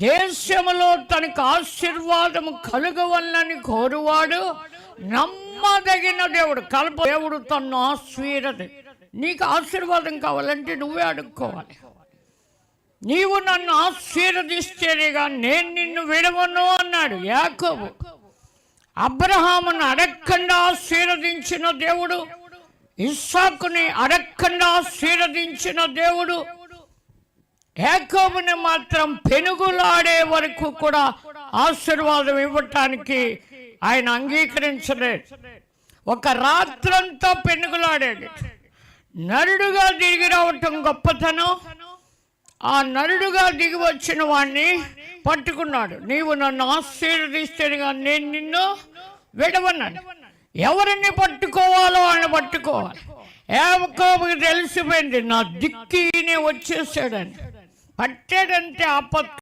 దేశములో తనకు ఆశీర్వాదము కలుగవల్లని కోరువాడు నమ్మదగిన దేవుడు. కల్ప దేవుడు తన్ను ఆశీర్వది. నీకు ఆశీర్వాదం కావాలంటే నువ్వే అడుక్కోవాలి. నీవు నన్ను ఆశీర్వదిస్తేనేగా నేను నిన్ను విడవను అన్నాడు యాకోబు. అబ్రహామును అడగకుండా ఆశీర్వదించిన దేవుడు ఇస్సాకుని అడగకుండా ఆశీర్వదించిన దేవుడు యాకోబుని మాత్రం పెనుగులాడే వరకు కూడా ఆశీర్వాదం ఇవ్వటానికి ఆయన అంగీకరించలేదు ఒక రాత్రంతా పెనుగులాడాడు. నరుడుగా దిగి రావటం గొప్పతనం. ఆ నరుడుగా దిగి వచ్చిన వాణ్ణి పట్టుకున్నాడు. నీవు నన్ను ఆశీర్వదిస్తేగా నేను నిన్ను విడవన్నాను ఎవరిని పట్టుకోవాలో ఆయన పట్టుకోవాలి. యాకోబుకి తెలిసిపోయింది నా దిక్కినే వచ్చేసాడని. పట్టాడంటే ఆపత్